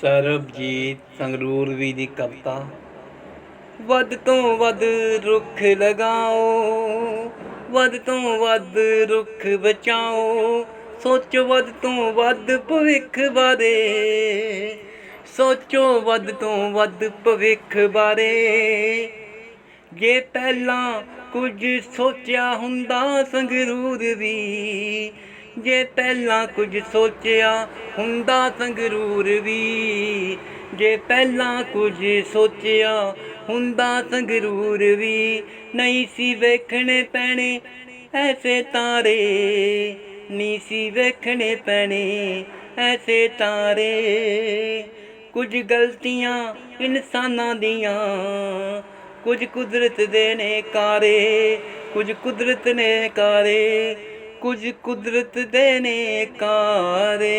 ਸਰਬਜੀਤ ਸੰਗਰੂਰ ਵੀ ਦੀ ਕਵਿਤਾ, ਵੱਧ ਤੋਂ ਵੱਧ ਰੁੱਖ ਲਗਾਓ, ਵੱਧ ਤੋਂ ਵੱਧ ਰੁੱਖ ਬਚਾਓ, ਸੋਚੋ ਵੱਧ ਤੋਂ ਵੱਧ ਭਵਿੱਖ ਬਾਰੇ, ਸੋਚੋ ਵੱਧ ਤੋਂ ਵੱਧ ਭਵਿੱਖ ਬਾਰੇ। ਜੇ ਪਹਿਲਾਂ ਕੁਝ ਸੋਚਿਆ ਹੁੰਦਾ ਸੰਗਰੂਰ ਵੀ ਜੇ ਪਹਿਲਾਂ ਕੁਝ ਸੋਚਿਆ ਹੁੰਦਾ ਸੰਗਰੂਰ ਵੀ। ਜੇ ਪਹਿਲਾਂ ਕੁਝ ਸੋਚਿਆ ਹੁੰਦਾ ਸੰਗਰੂਰ ਵੀ। ਨਹੀਂ ਸੀ ਵੇਖਣੇ ਪੈਣੇ ਐਸੇ ਤਾਰੇ, ਨਹੀਂ ਸੀ ਵੇਖਣੇ ਪੈਣੇ ਐਸੇ ਤਾਰੇ। ਕੁਝ ਗਲਤੀਆਂ ਇਨਸਾਨਾਂ ਦੀਆਂ, ਕੁਝ ਕੁਦਰਤ ਦੇ ਨੇ ਕਾਰੇ ਕੁਝ ਕੁਦਰਤ ਨੇ ਕਾਰੇ ਕੁਝ ਕੁਦਰਤ ਦੇ ਨੇ ਕਾਰੇ